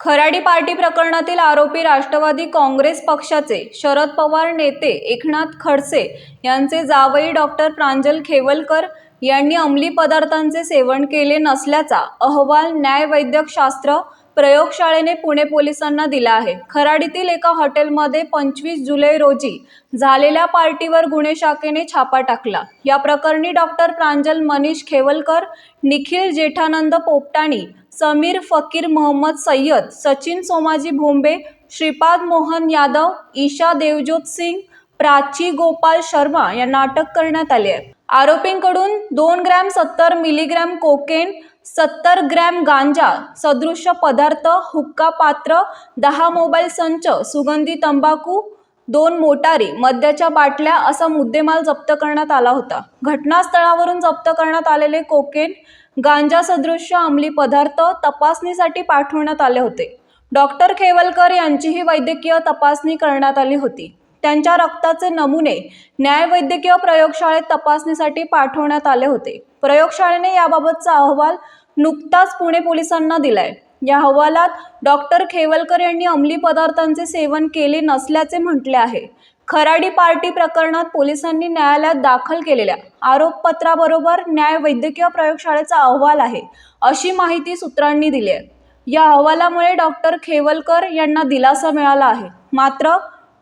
Kharadi party प्रकरणातील आरोपी राष्ट्रवादी काँग्रेस पक्षाचे शरद पवार नेते एकनाथ खडसे यांचे जावई डॉक्टर प्रांजल खेवलकर यांनी अंमली पदार्थांचे सेवन केले नसल्याचा अहवाल न्यायवैद्यकशास्त्र प्रयोगशाळेने पुणे पोलिसांना दिला आहे. खराडीतील एका हॉटेलमध्ये पंचवीस जुलै रोजी झालेल्या पार्टीवर गुन्हे शाखेने छापा टाकला. या प्रकरणी डॉक्टर प्रांजल मनीष खेवलकर निखिल जेठानंद पोपटाणी समीर फकीर मोहम्मद सय्यद सचिन सोमाजी भोंबे श्रीपाद मोहन यादव ईशा देवज्योत सिंग प्राची गोपाल शर्मा यांना अटक करण्यात आली आहे आरोपींकडून दोन ग्रॅम सत्तर मिलीग्रॅम कोकेन सत्तर ग्रॅम गांजा सदृश्य पदार्थ हुक्का पात्र दहा मोबाईल संच सुगंधी तंबाखू दोन मोटारी मद्याच्या बाटल्या असा मुद्देमाल जप्त करण्यात आला होता. घटनास्थळावरून जप्त करण्यात आलेले कोकेन गांजा सदृश्य अंमली पदार्थ तपासणीसाठी पाठवण्यात आले होते. डॉक्टर खेवलकर यांचीही वैद्यकीय तपासणी करण्यात आली होती. त्यांच्या रक्ताचे नमुने न्यायवैद्यकीय प्रयोगशाळेत तपासणीसाठी पाठवण्यात आले होते. प्रयोगशाळेने याबाबतचा अहवाल नुकताच पुणे पोलिसांना दिलाय. या अहवालात डॉक्टर खेवलकर यांनी अंमली पदार्थांचे सेवन केले नसल्याचे म्हटले आहे. खराडी पार्टी प्रकरणात पोलिसांनी न्यायालयात दाखल केलेल्या आरोपपत्राबरोबर न्याय वैद्यकीय प्रयोगशाळेचा अहवाल आहे अशी माहिती सूत्रांनी दिली आहे. या अहवालामुळे डॉक्टर खेवलकर यांना दिलासा मिळाला आहे. मात्र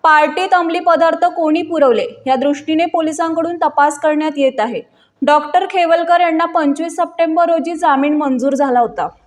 पार्टीत अंमली पदार्थ कोणी पुरवले या दृष्टीने पोलिसांकडून तपास करण्यात येत आहे. डॉक्टर खेवलकर यांना पंचवीस सप्टेंबर रोजी जामीन मंजूर झाला होता.